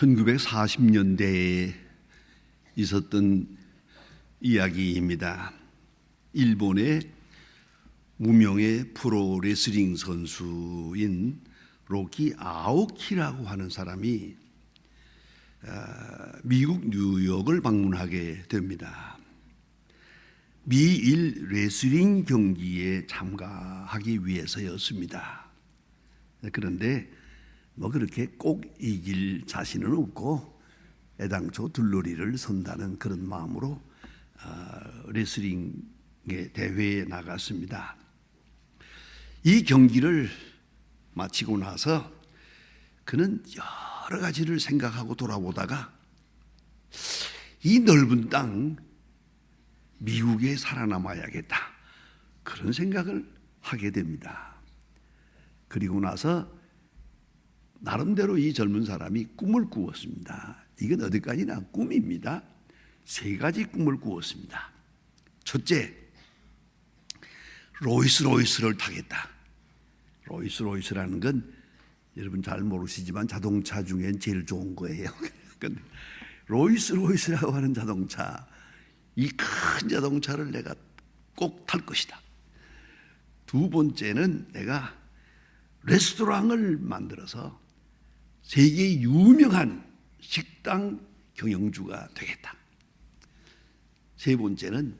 1940년대에 있었던 이야기입니다. 일본의 무명의 프로 레슬링 선수인 로키 아오키라고 하는 사람이 아, 미국 뉴욕을 방문하게 됩니다. 미일 레슬링 경기에 참가하기 위해서였습니다. 그런데 뭐 그렇게 꼭 이길 자신은 없고 애당초 들러리를 선다는 그런 마음으로 어, 레슬링의 대회에 나갔습니다. 이 경기를 마치고 나서 그는 여러 가지를 생각하고 돌아보다가 이 넓은 땅 미국에 살아남아야겠다 그런 생각을 하게 됩니다. 그리고 나서 나름대로 이 젊은 사람이 꿈을 꾸었습니다. 이건 어디까지나 꿈입니다. 세 가지 꿈을 꾸었습니다. 첫째, 로이스 로이스를 타겠다. 로이스 로이스라는 건 여러분 잘 모르시지만 자동차 중엔 제일 좋은 거예요. 로이스 로이스라고 하는 자동차, 이 큰 자동차를 내가 꼭 탈 것이다. 두 번째는 내가 레스토랑을 만들어서 세계 유명한 식당 경영주가 되겠다. 세 번째는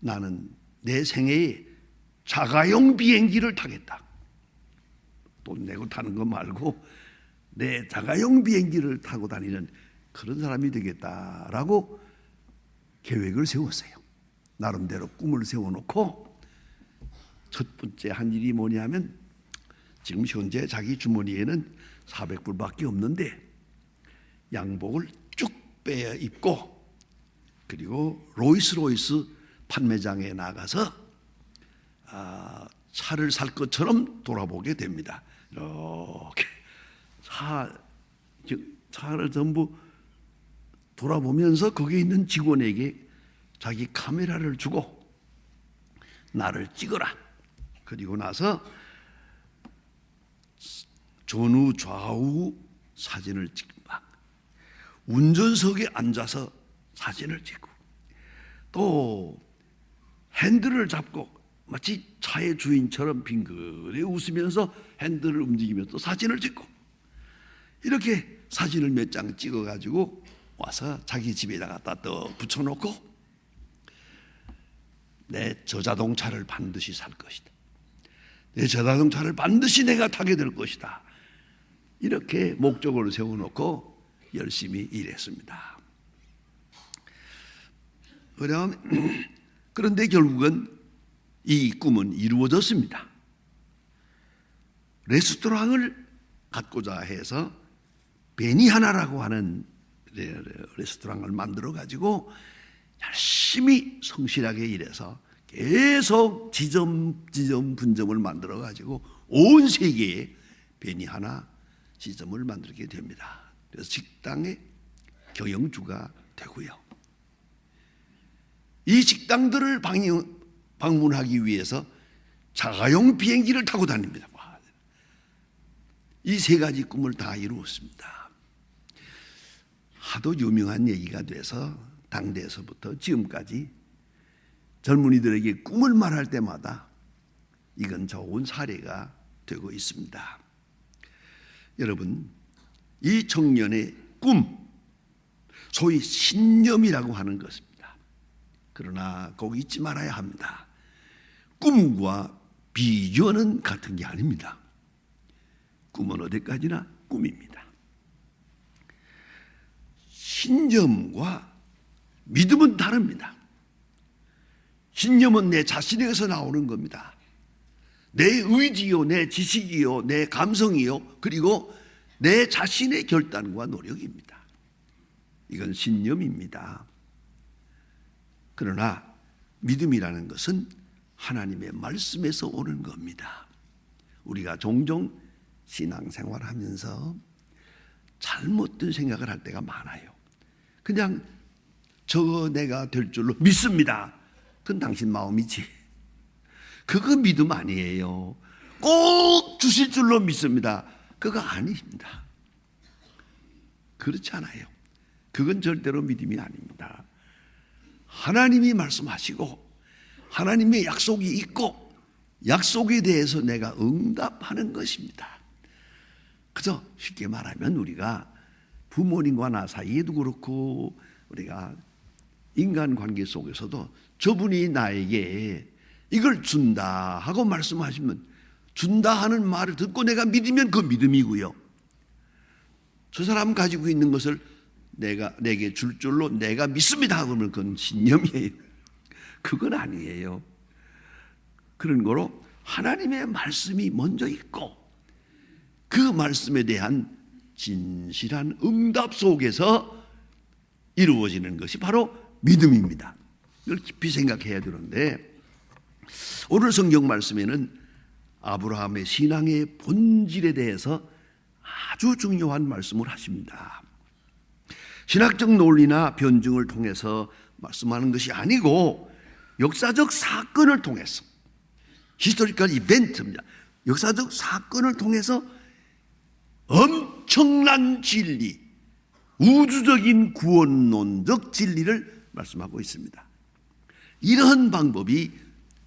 나는 내 생애에 자가용 비행기를 타겠다. 돈 내고 타는 거 말고 내 자가용 비행기를 타고 다니는 그런 사람이 되겠다라고 계획을 세웠어요. 나름대로 꿈을 세워놓고 첫 번째 한 일이 뭐냐면 지금 현재 자기 주머니에는 400불밖에 없는데 양복을 쭉 빼어 입고 그리고 로이스로이스 판매장에 나가서 아, 차를 살 것처럼 돌아보게 됩니다. 이렇게 차 차를 전부 돌아보면서 거기 있는 직원에게 자기 카메라를 주고 나를 찍어라. 그리고 나서 전후 좌우 사진을 찍고 운전석에 앉아서 사진을 찍고 또 핸들을 잡고 마치 차의 주인처럼 빙그레 웃으면서 핸들을 움직이면서 사진을 찍고 이렇게 사진을 몇 장 찍어 가지고 와서 자기 집에다가 또 붙여놓고 내 저자동차를 반드시 살 것이다. 내 저자동차를 반드시 내가 타게 될 것이다. 이렇게 목적을 세워놓고 열심히 일했습니다. 그런데 결국은 이 꿈은 이루어졌습니다. 레스토랑을 갖고자 해서 베니하나라고 하는 레스토랑을 만들어 가지고 열심히 성실하게 일해서 계속 지점 지점 분점을 만들어 가지고 온 세계에 베니하나 지점을 만들게 됩니다. 그래서 식당의 경영주가 되고요. 이 식당들을 방문하기 위해서 자가용 비행기를 타고 다닙니다. 이 세 가지 꿈을 다 이루었습니다. 하도 유명한 얘기가 돼서 당대에서부터 지금까지 젊은이들에게 꿈을 말할 때마다 이건 좋은 사례가 되고 있습니다. 여러분, 이 청년의 꿈, 소위 신념이라고 하는 것입니다. 그러나 꼭 잊지 말아야 합니다. 꿈과 비전은 같은 게 아닙니다. 꿈은 어디까지나 꿈입니다. 신념과 믿음은 다릅니다. 신념은 내 자신에게서 나오는 겁니다. 내 의지요, 내 지식이요, 내 감성이요, 그리고 내 자신의 결단과 노력입니다. 이건 신념입니다. 그러나 믿음이라는 것은 하나님의 말씀에서 오는 겁니다. 우리가 종종 신앙생활 하면서 잘못된 생각을 할 때가 많아요. 그냥 저거 내가 될 줄로 믿습니다. 그건 당신 마음이지. 그거 믿음 아니에요. 꼭 주실 줄로 믿습니다. 그거 아닙니다. 그렇지 않아요. 그건 절대로 믿음이 아닙니다. 하나님이 말씀하시고 하나님의 약속이 있고 약속에 대해서 내가 응답하는 것입니다. 그저 쉽게 말하면 우리가 부모님과 나 사이에도 그렇고 우리가 인간 관계 속에서도 저분이 나에게 이걸 준다 하고 말씀하시면 준다 하는 말을 듣고 내가 믿으면 그 믿음이고요. 저 사람 가지고 있는 것을 내가 내게 줄 줄로 내가 믿습니다 그러면 그건 신념이에요. 그건 아니에요. 그런 거로 하나님의 말씀이 먼저 있고 그 말씀에 대한 진실한 응답 속에서 이루어지는 것이 바로 믿음입니다. 이걸 깊이 생각해야 되는데 오늘 성경 말씀에는 아브라함의 신앙의 본질에 대해서 아주 중요한 말씀을 하십니다. 신학적 논리나 변증을 통해서 말씀하는 것이 아니고 역사적 사건을 통해서 히스토리컬 이벤트입니다. 역사적 사건을 통해서 엄청난 진리, 우주적인 구원론적 진리를 말씀하고 있습니다. 이러한 방법이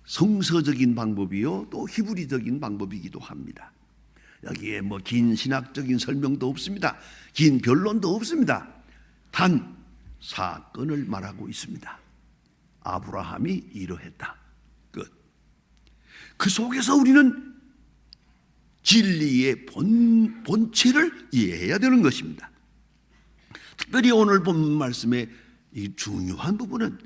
성서적인 방법이요, 또 히브리적인 방법이기도 합니다. 여기에 뭐 긴 신학적인 설명도 없습니다. 긴 변론도 없습니다. 단 사건을 말하고 있습니다. 아브라함이 이러했다. 끝. 그 속에서 우리는 진리의 본, 본체를 이해해야 되는 것입니다. 특별히 오늘 본 말씀의 이 중요한 부분은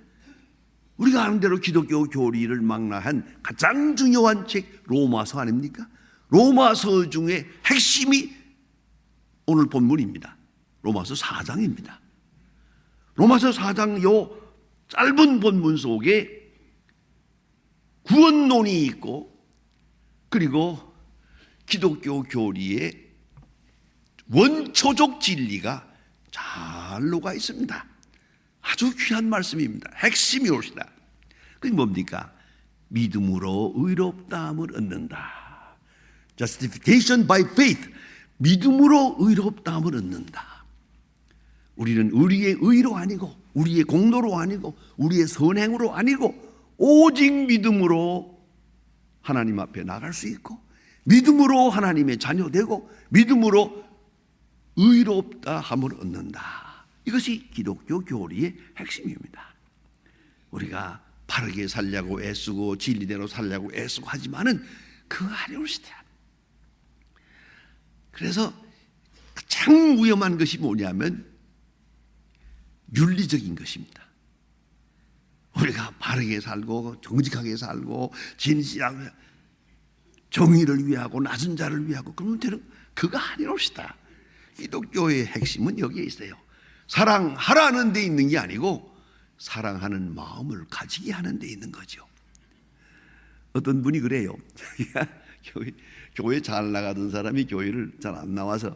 우리가 아는 대로 기독교 교리를 망라한 가장 중요한 책 로마서 아닙니까? 로마서 중에 핵심이 오늘 본문입니다. 로마서 4장입니다. 로마서 4장 요 짧은 본문 속에 구원론이 있고 그리고 기독교 교리의 원초적 진리가 잘 녹아 있습니다. 아주 귀한 말씀입니다. 핵심이 옳시다. 그게 뭡니까? 믿음으로 의롭다함을 얻는다. Justification by faith. 믿음으로 의롭다함을 얻는다. 우리는 우리의 의로 아니고 우리의 공로로 아니고 우리의 선행으로 아니고 오직 믿음으로 하나님 앞에 나갈 수 있고 믿음으로 하나님의 자녀 되고 믿음으로 의롭다 함을 얻는다. 이것이 기독교 교리의 핵심입니다. 우리가 바르게 살려고 애쓰고 진리대로 살려고 애쓰고 하지만은 그거 아니옵시다. 그래서 가장 위험한 것이 뭐냐면 윤리적인 것입니다. 우리가 바르게 살고 정직하게 살고 진실하고 정의를 위하고 낮은 자를 위하고 그러면 되는 그거 아니옵시다. 기독교의 핵심은 여기에 있어요. 사랑하라는 데 있는 게 아니고 사랑하는 마음을 가지게 하는 데 있는 거죠. 어떤 분이 그래요. 교회, 교회 잘 나가던 사람이 교회를 잘 안 나와서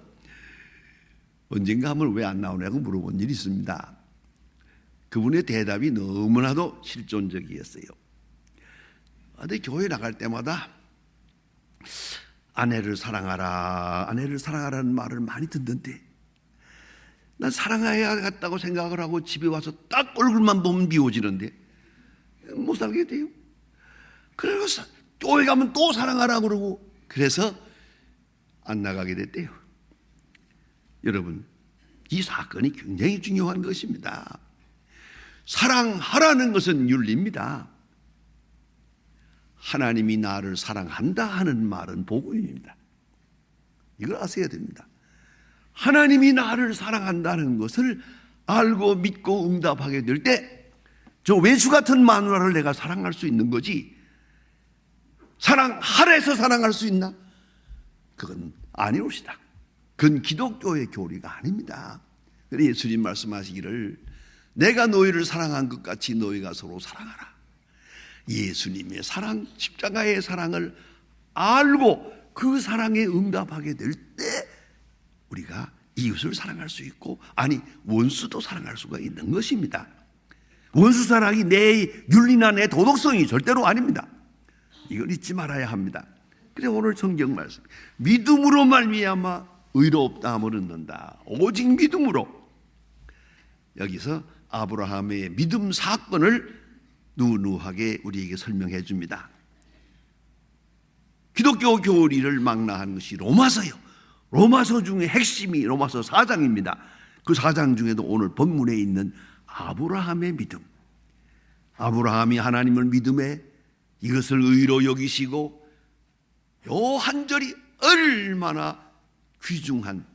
언젠가 하면 왜 안 나오냐고 물어본 일이 있습니다. 그분의 대답이 너무나도 실존적이었어요. 근데 교회 나갈 때마다 아내를 사랑하라, 아내를 사랑하라는 말을 많이 듣는데 난 사랑해야겠다고 생각을 하고 집에 와서 딱 얼굴만 보면 미워지는데 못 살게 돼요. 그래서 교회 가면 또 사랑하라 그러고 그래서 안 나가게 됐대요. 여러분, 이 사건이 굉장히 중요한 것입니다. 사랑하라는 것은 윤리입니다. 하나님이 나를 사랑한다 하는 말은 복음입니다. 이걸 아셔야 됩니다. 하나님이 나를 사랑한다는 것을 알고 믿고 응답하게 될 때 저 외수 같은 마누라를 내가 사랑할 수 있는 거지 사랑하래서 사랑할 수 있나? 그건 아니옵시다. 그건 기독교의 교리가 아닙니다. 그래서 예수님 말씀하시기를 내가 너희를 사랑한 것 같이 너희가 서로 사랑하라. 예수님의 사랑, 십자가의 사랑을 알고 그 사랑에 응답하게 될 때 우리가 이웃을 사랑할 수 있고 아니 원수도 사랑할 수가 있는 것입니다. 원수 사랑이 내 윤리나 내 도덕성이 절대로 아닙니다. 이걸 잊지 말아야 합니다. 그래 오늘 성경 말씀 믿음으로 말미암아 의롭다함을 얻는다. 오직 믿음으로 여기서 아브라함의 믿음 사건을 누누하게 우리에게 설명해 줍니다. 기독교 교리를 망라한 것이 로마서요. 로마서 중에 핵심이 로마서 4장입니다. 그 4장 중에도 오늘 본문에 있는 아브라함의 믿음. 아브라함이 하나님을 믿음에 이것을 의로 여기시고 요 한 절이 얼마나 귀중한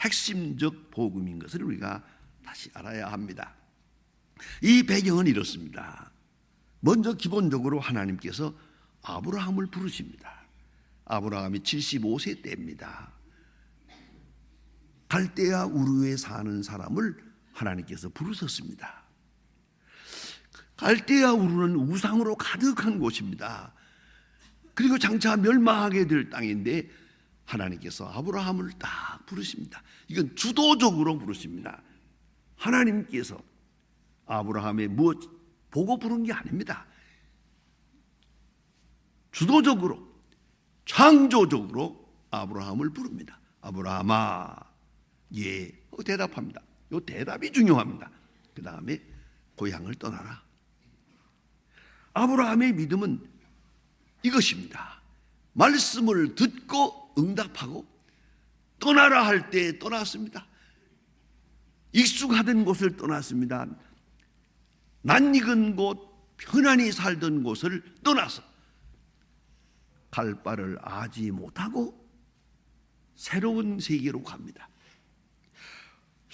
핵심적 복음인 것을 우리가 다시 알아야 합니다. 이 배경은 이렇습니다. 먼저 기본적으로 하나님께서 아브라함을 부르십니다. 아브라함이 75세 때입니다. 갈대아 우르에 사는 사람을 하나님께서 부르셨습니다. 갈대아 우르는 우상으로 가득한 곳입니다. 그리고 장차 멸망하게 될 땅인데 하나님께서 아브라함을 딱 부르십니다. 이건 주도적으로 부르십니다. 하나님께서 아브라함의 무엇 보고 부른 게 아닙니다. 주도적으로 창조적으로 아브라함을 부릅니다. 아브라함아, 예, 어, 대답합니다. 요 대답이 중요합니다. 그 다음에 고향을 떠나라. 아브라함의 믿음은 이것입니다. 말씀을 듣고 응답하고 떠나라 할 때 떠났습니다. 익숙하던 곳을 떠났습니다. 낯익은 곳, 편안히 살던 곳을 떠나서 갈 바를 아지 못하고 새로운 세계로 갑니다.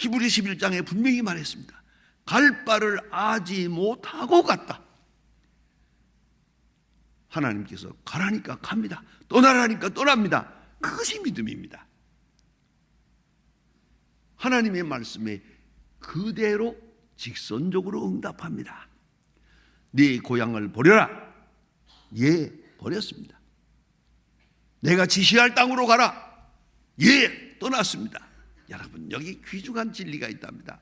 히브리 11장에 분명히 말했습니다. 갈 바를 아지 못하고 갔다. 하나님께서 가라니까 갑니다. 떠나라니까 떠납니다. 그것이 믿음입니다. 하나님의 말씀에 그대로 직선적으로 응답합니다. 네 고향을 버려라. 예, 버렸습니다. 내가 지시할 땅으로 가라. 예, 떠났습니다. 여러분, 여기 귀중한 진리가 있답니다.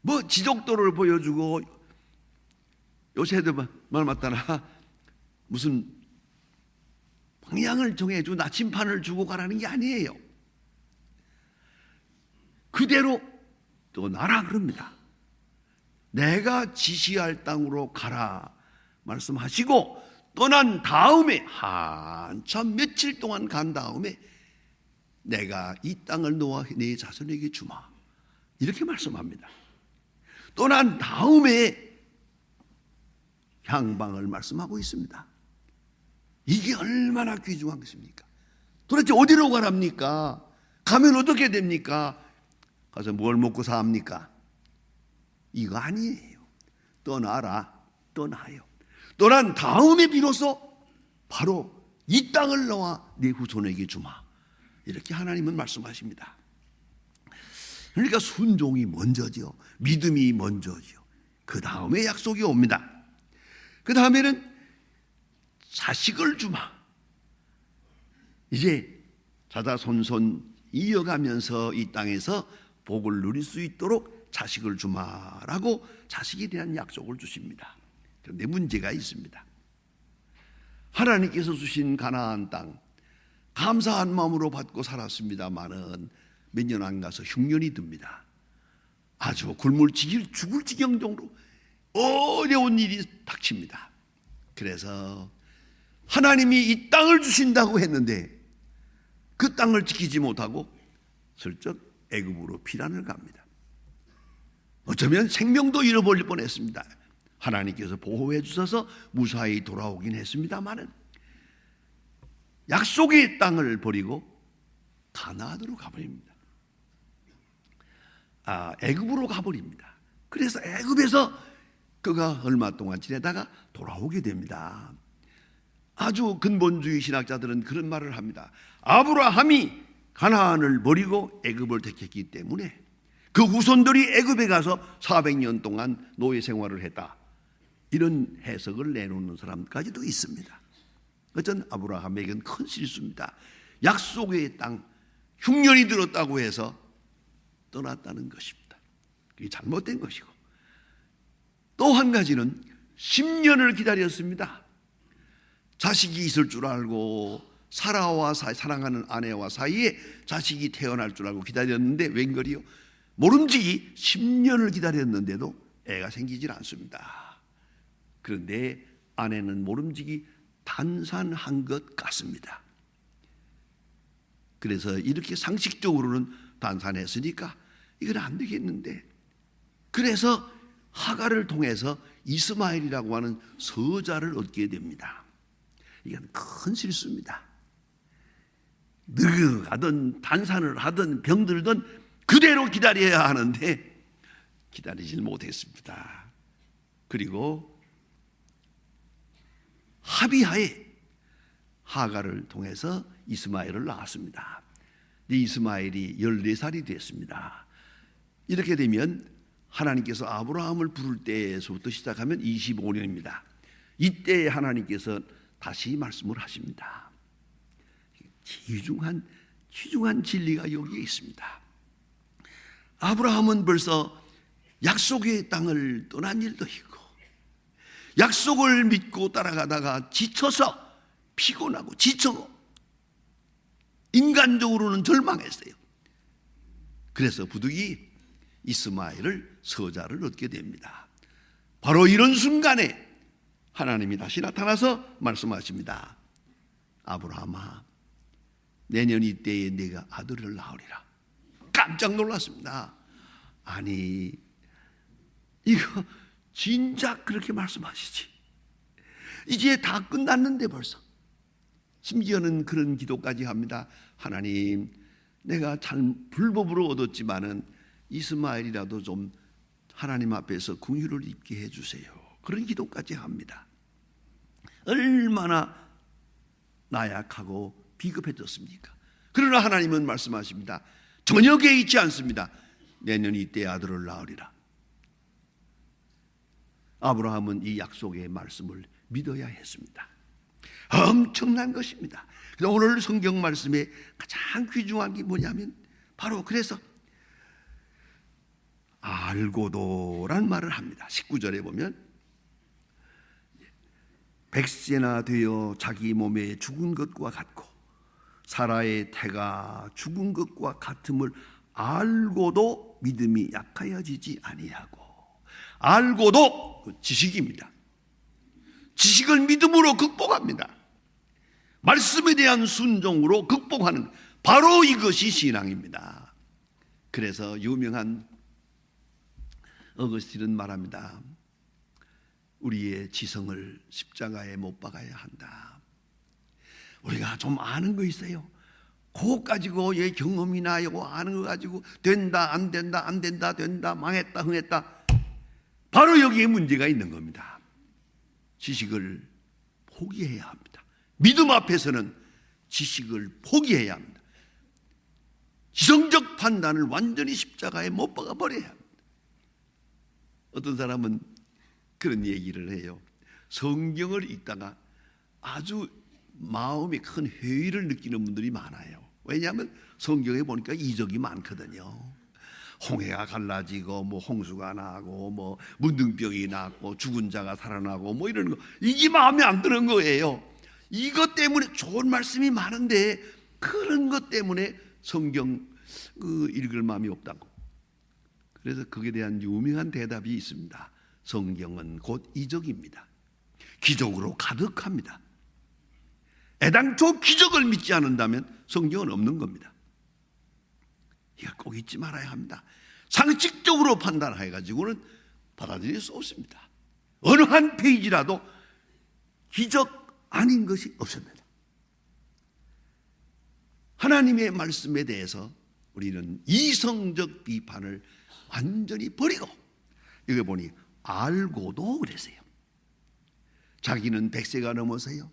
뭐 지적도를 보여주고 요새도 말 맞다나 무슨 방향을 정해주고 나침판을 주고 가라는 게 아니에요. 그대로 떠나라 그럽니다. 내가 지시할 땅으로 가라 말씀하시고 떠난 다음에 한참 며칠 동안 간 다음에 내가 이 땅을 놓아 내 자손에게 주마 이렇게 말씀합니다. 떠난 다음에 향방을 말씀하고 있습니다. 이게 얼마나 귀중한 것입니까? 도대체 어디로 가랍니까? 가면 어떻게 됩니까? 가서 뭘 먹고 삽니까? 이거 아니에요. 떠나라, 떠나요. 떠난 다음에 비로소 바로 이 땅을 너와 내 후손에게 주마. 이렇게 하나님은 말씀하십니다. 그러니까 순종이 먼저죠. 믿음이 먼저죠. 그 다음에 약속이 옵니다. 그 다음에는 자식을 주마. 이제 자자손손 이어가면서 이 땅에서 복을 누릴 수 있도록 자식을 주마라고 자식에 대한 약속을 주십니다. 그런데 문제가 있습니다. 하나님께서 주신 가나안 땅 감사한 마음으로 받고 살았습니다마는 몇년 안 가서 흉년이 듭니다. 아주 굶을 지길 죽을 지경 정도 어려운 일이 닥칩니다. 그래서 하나님이 이 땅을 주신다고 했는데 그 땅을 지키지 못하고 슬쩍 애굽으로 피난을 갑니다. 어쩌면 생명도 잃어버릴 뻔했습니다. 하나님께서 보호해 주셔서 무사히 돌아오긴 했습니다만은 약속의 땅을 버리고 가나안으로 가버립니다. 아, 애굽으로 가버립니다. 그래서 애굽에서 그가 얼마 동안 지내다가 돌아오게 됩니다. 아주 근본주의 신학자들은 그런 말을 합니다. 아브라함이 가나안을 버리고 애굽을 택했기 때문에 그 후손들이 애굽에 가서 400년 동안 노예 생활을 했다. 이런 해석을 내놓는 사람까지도 있습니다. 어쩐 아브라함에게는 큰 실수입니다. 약속의 땅 흉년이 들었다고 해서 떠났다는 것입니다. 그게 잘못된 것이고 또 한 가지는 10년을 기다렸습니다. 자식이 있을 줄 알고 사라와 사, 사랑하는 아내와 사이에 자식이 태어날 줄 알고 기다렸는데 웬걸이요? 모름지기 10년을 기다렸는데도 애가 생기질 않습니다. 그런데 아내는 모름지기 단산한 것 같습니다. 그래서 이렇게 상식적으로는 단산했으니까 이건 안 되겠는데 그래서 하가를 통해서 이스마엘이라고 하는 서자를 얻게 됩니다. 이건 큰 실수입니다. 느그하든 단산을 하든 병들든 그대로 기다려야 하는데 기다리질 못했습니다. 그리고 합의하에 하가를 통해서 이스마엘을 낳았습니다. 이 이스마엘이 14살이 됐습니다. 이렇게 되면 하나님께서 아브라함을 부를 때에서부터 시작하면 25년입니다. 이때 하나님께서 다시 말씀을 하십니다. 귀중한 귀중한 진리가 여기에 있습니다. 아브라함은 벌써 약속의 땅을 떠난 일도 있고 약속을 믿고 따라가다가 지쳐서 피곤하고 지쳐 인간적으로는 절망했어요. 그래서 부득이 이스마엘을 서자를 얻게 됩니다. 바로 이런 순간에 하나님이 다시 나타나서 말씀하십니다. 아브라함아, 내년 이때에 네가 아들을 낳으리라. 깜짝 놀랐습니다. 아니, 이거 진작 그렇게 말씀하시지. 이제 다 끝났는데 벌써. 심지어는 그런 기도까지 합니다. 하나님, 내가 잘 불법으로 얻었지만은 이스마엘이라도 좀 하나님 앞에서 궁유를 입게 해주세요. 그런 기도까지 합니다. 얼마나 나약하고 비급해졌습니까? 그러나 하나님은 말씀하십니다. 전혀 개의치 않습니다. 내년 이때 아들을 낳으리라. 아브라함은 이 약속의 말씀을 믿어야 했습니다. 엄청난 것입니다. 오늘 성경 말씀에 가장 귀중한 게 뭐냐면 바로 그래서 알고도란 말을 합니다. 19절에 보면 백세나 되어 자기 몸에 죽은 것과 같고 사라의 태가 죽은 것과 같음을 알고도 믿음이 약하여지지 아니하고 알고도 그 지식입니다. 지식을 믿음으로 극복합니다. 말씀에 대한 순종으로 극복하는 바로 이것이 신앙입니다. 그래서 유명한 어거스틴은 말합니다. 우리의 지성을 십자가에 못 박아야 한다. 우리가 좀 아는 거 있어요. 그거 가지고 얘 경험이나 이거 아는 거 가지고 된다 안 된다 안 된다 된다 망했다 흥했다 바로 여기에 문제가 있는 겁니다. 지식을 포기해야 합니다. 믿음 앞에서는 지식을 포기해야 합니다. 지성적 판단을 완전히 십자가에 못 박아 버려야 합니다. 어떤 사람은 그런 얘기를 해요. 성경을 읽다가 아주 마음에 큰 회의를 느끼는 분들이 많아요. 왜냐하면 성경에 보니까 이적이 많거든요. 홍해가 갈라지고 뭐 홍수가 나고 뭐 문둥병이 났고 죽은 자가 살아나고 뭐 이런 거 이게 마음에 안 드는 거예요. 이것 때문에 좋은 말씀이 많은데 그런 것 때문에 성경 그 읽을 마음이 없다고. 그래서 거기에 대한 유명한 대답이 있습니다. 성경은 곧 이적입니다. 기적으로 가득합니다. 애당초 기적을 믿지 않는다면 성경은 없는 겁니다. 이거 꼭 잊지 말아야 합니다. 상식적으로 판단해 가지고는 받아들일 수 없습니다. 어느 한 페이지라도 기적 아닌 것이 없습니다. 하나님의 말씀에 대해서 우리는 이성적 비판을 완전히 버리고 여기 보니 알고도 그랬어요. 자기는 백세가 넘어서요.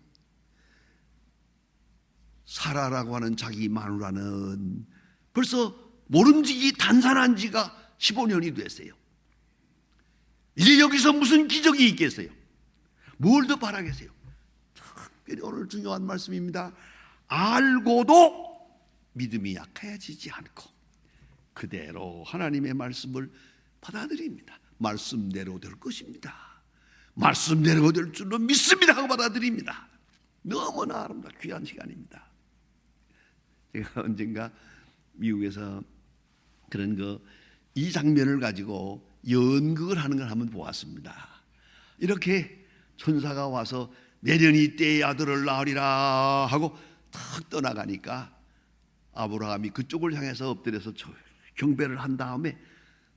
사라라고 하는 자기 마누라는 벌써 모름지기 단산한 지가 15년이 됐어요. 이제 여기서 무슨 기적이 있겠어요? 뭘 더 바라겠어요? 특별히 오늘 중요한 말씀입니다. 알고도 믿음이 약해지지 않고 그대로 하나님의 말씀을 받아들입니다. 말씀대로 될 것입니다. 말씀대로 될 줄로 믿습니다 하고 받아들입니다. 너무나 아름답고 귀한 시간입니다. 제가 언젠가 미국에서 그런 그이 장면을 가지고 연극을 하는 걸 한번 보았습니다. 이렇게 천사가 와서 내년이 때의 아들을 낳으리라 하고 탁 떠나가니까 아브라함이 그쪽을 향해서 엎드려서 저- 경배를 한 다음에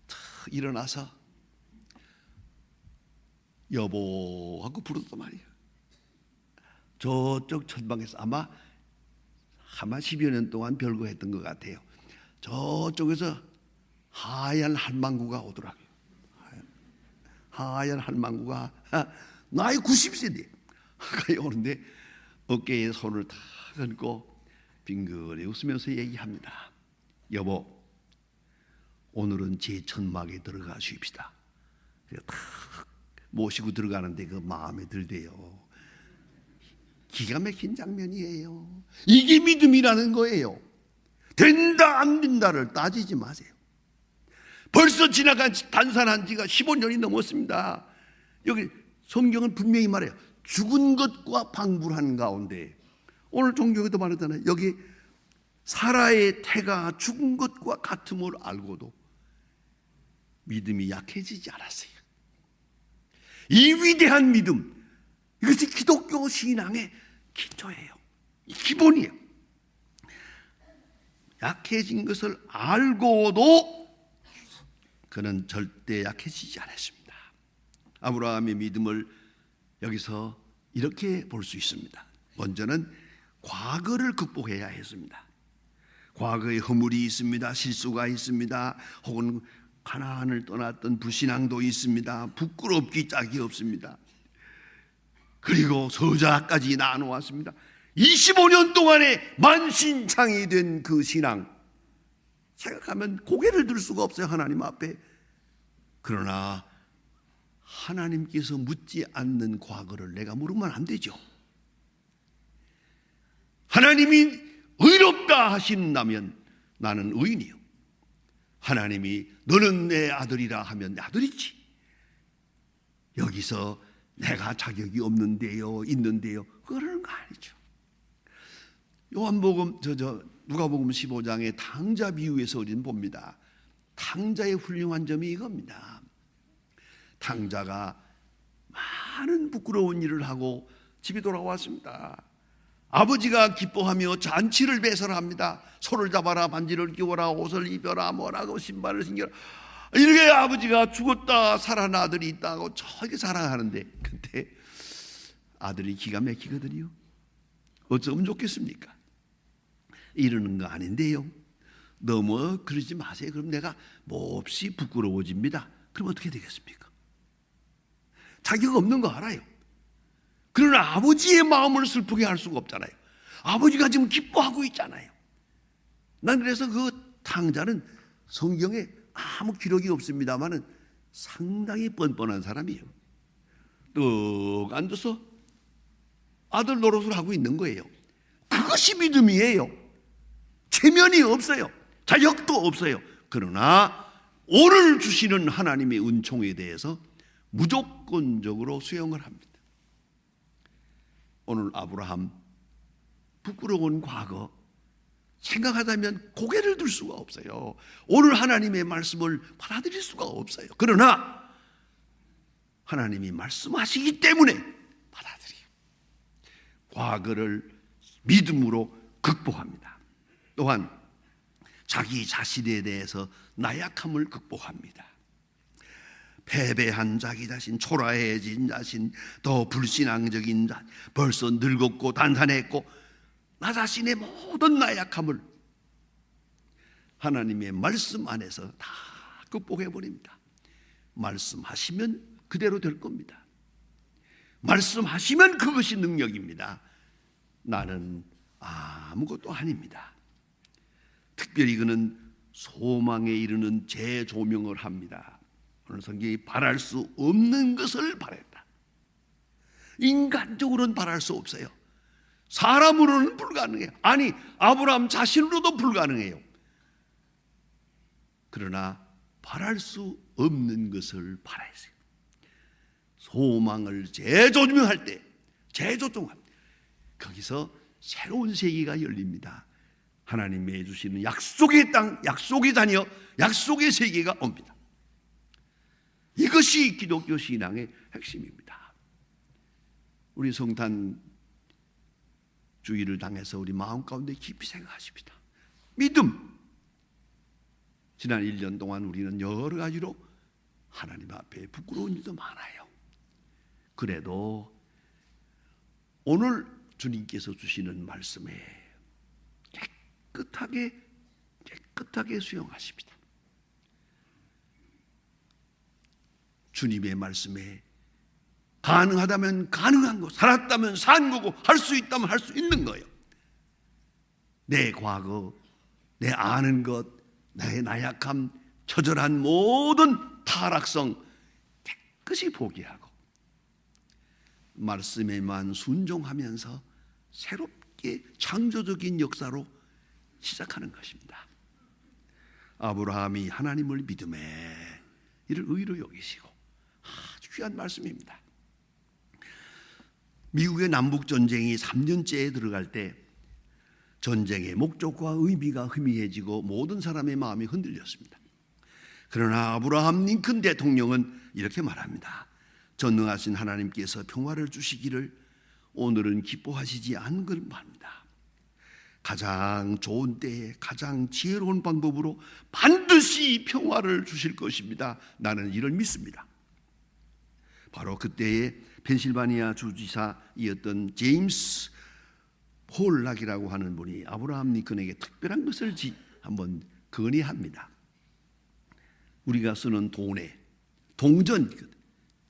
탁 일어나서 여보 하고 부르단 말이에요. 저쪽 천방에서 아마 아마 10여 년 동안 별거 했던 것 같아요. 저쪽에서 하얀 한망구가 오더라고요. 하얀 한망구가 나이 90세인데 가까이 오는데 어깨에 손을 다 얹고 빙그레 웃으면서 얘기합니다. 여보, 오늘은 제 천막에 들어가 주십시다. 그래서 탁 모시고 들어가는데 그 마음에 들대요. 기가 막힌 장면이에요. 이게 믿음이라는 거예요. 된다 안 된다를 따지지 마세요. 벌써 지나간 단산한 지가 15년이 넘었습니다. 여기 성경은 분명히 말해요. 죽은 것과 방불한 가운데 오늘 종교에도 말하잖아요. 여기 사라의 태가 죽은 것과 같음을 알고도 믿음이 약해지지 않았어요. 이 위대한 믿음 이것이 기독교 신앙의 기초예요. 기본이에요. 약해진 것을 알고도 그는 절대 약해지지 않았습니다. 아브라함의 믿음을 여기서 이렇게 볼 수 있습니다. 먼저는 과거를 극복해야 했습니다. 과거에 허물이 있습니다. 실수가 있습니다. 혹은 가나안을 떠났던 불신앙도 있습니다. 부끄럽기 짝이 없습니다. 그리고 서자까지 나누었습니다. 25년 동안에 만신창이 된 그 신앙 생각하면 고개를 들 수가 없어요 하나님 앞에. 그러나 하나님께서 묻지 않는 과거를 내가 물으면 안 되죠. 하나님이 의롭다 하신다면 나는 의인이요. 하나님이 너는 내 아들이라 하면 내 아들이지. 여기서 내가 자격이 없는데요 있는데요. 그러는 거 아니죠. 요한복음 저저 누가복음 15장의 탕자 비유에서 우리는 봅니다. 탕자의 훌륭한 점이 이겁니다. 탕자가 많은 부끄러운 일을 하고 집에 돌아왔습니다. 아버지가 기뻐하며 잔치를 배설합니다. 소를 잡아라, 반지를 끼워라, 옷을 입혀라, 뭐라고 신발을 신겨라. 이렇게 아버지가 죽었다 살아난 아들이 있다고 저렇게 사랑하는데 근데 아들이 기가 막히거든요. 어쩌면 좋겠습니까? 이러는 거 아닌데요. 너무 그러지 마세요. 그럼 내가 몹시 부끄러워집니다. 그럼 어떻게 되겠습니까? 자격 없는 거 알아요. 그러나 아버지의 마음을 슬프게 할 수가 없잖아요. 아버지가 지금 기뻐하고 있잖아요. 난 그래서 그 탕자는 성경에 아무 기록이 없습니다만은 상당히 뻔뻔한 사람이에요. 떡 앉아서 아들 노릇을 하고 있는 거예요. 그것이 믿음이에요. 체면이 없어요. 자격도 없어요. 그러나 오늘 주시는 하나님의 은총에 대해서 무조건적으로 수용을 합니다. 오늘 아브라함 부끄러운 과거 생각하자면 고개를 들 수가 없어요. 오늘 하나님의 말씀을 받아들일 수가 없어요. 그러나 하나님이 말씀하시기 때문에 받아들여요. 과거를 믿음으로 극복합니다. 또한 자기 자신에 대해서 나약함을 극복합니다. 패배한 자기 자신, 초라해진 자신, 더 불신앙적인 자, 벌써 늙었고 단단했고 나 자신의 모든 나약함을 하나님의 말씀 안에서 다 극복해 버립니다. 말씀하시면 그대로 될 겁니다. 말씀하시면 그것이 능력입니다. 나는 아무것도 아닙니다. 특별히 그는 소망에 이르는 재조명을 합니다. 오늘 성경이 바랄 수 없는 것을 바랬다. 인간적으로는 바랄 수 없어요. 사람으로는 불가능해요. 아니, 아브라함 자신으로도 불가능해요. 그러나 바랄 수 없는 것을 바라야어요 소망을 재조명할 때, 재조종합니다. 거기서 새로운 세계가 열립니다. 하나님이 주시는 약속의 땅, 약속의 자녀, 약속의 세계가 옵니다. 이것이 기독교 신앙의 핵심입니다. 우리 성탄 주의를 당해서 우리 마음 가운데 깊이 생각하십니다. 믿음. 지난 1년 동안 우리는 여러 가지로 하나님 앞에 부끄러운 일도 많아요. 그래도 오늘 주님께서 주시는 말씀에 깨끗하게 깨끗하게 수용하십니다. 주님의 말씀에 가능하다면 가능한 거, 살았다면 산 거고, 할 수 있다면 할 수 있는 거예요. 내 과거, 내 아는 것, 나의 나약함, 처절한 모든 타락성 깨끗이 포기하고 말씀에만 순종하면서 새롭게 창조적인 역사로 시작하는 것입니다. 아브라함이 하나님을 믿음에 이를 의로 여기시고 아주 귀한 말씀입니다. 미국의 남북 전쟁이 3년째에 들어갈 때 전쟁의 목적과 의미가 희미해지고 모든 사람의 마음이 흔들렸습니다. 그러나 아브라함 링컨 대통령은 이렇게 말합니다. 전능하신 하나님께서 평화를 주시기를 오늘은 기뻐하시지 걸 말합니다. 가장 좋은 때에 가장 지혜로운 방법으로 반드시 평화를 주실 것입니다. 나는 이를 믿습니다. 바로 그때에 펜실바니아 주지사이었던 제임스 폴락이라고 하는 분이 아브라함 리컨에게 특별한 것을 지, 한번 건의합니다. 우리가 쓰는 돈에 동전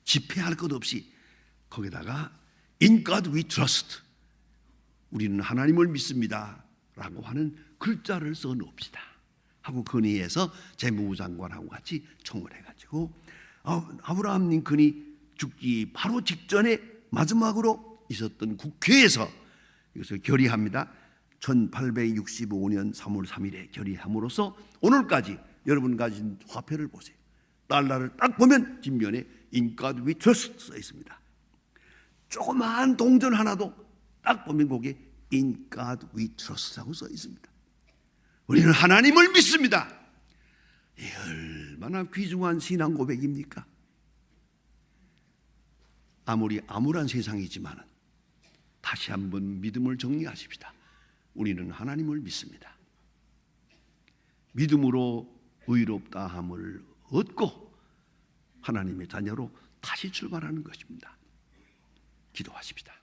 지폐할 것 없이 거기다가 In God we trust 우리는 하나님을 믿습니다 라고 하는 글자를 써 놓읍시다 하고 건의해서 재무부 장관하고 같이 청원해가지고 아브라함 링컨이 죽기 바로 직전에 마지막으로 있었던 국회에서 이것을 결의합니다. 1865년 3월 3일에 결의함으로써 오늘까지 여러분 가진 화폐를 보세요. 달러를 딱 보면 뒷면에 we trust 써 있습니다. 조그마한 동전 하나도 딱 보면 거기에 In God we trust라고 써 있습니다. 우리는 하나님을 믿습니다. 이 얼마나 귀중한 신앙 고백입니까? 아무리 암울한 세상이지만 다시 한번 믿음을 정리하십시다. 우리는 하나님을 믿습니다. 믿음으로 의롭다 함을 얻고 하나님의 자녀로 다시 출발하는 것입니다. 기도하십시다.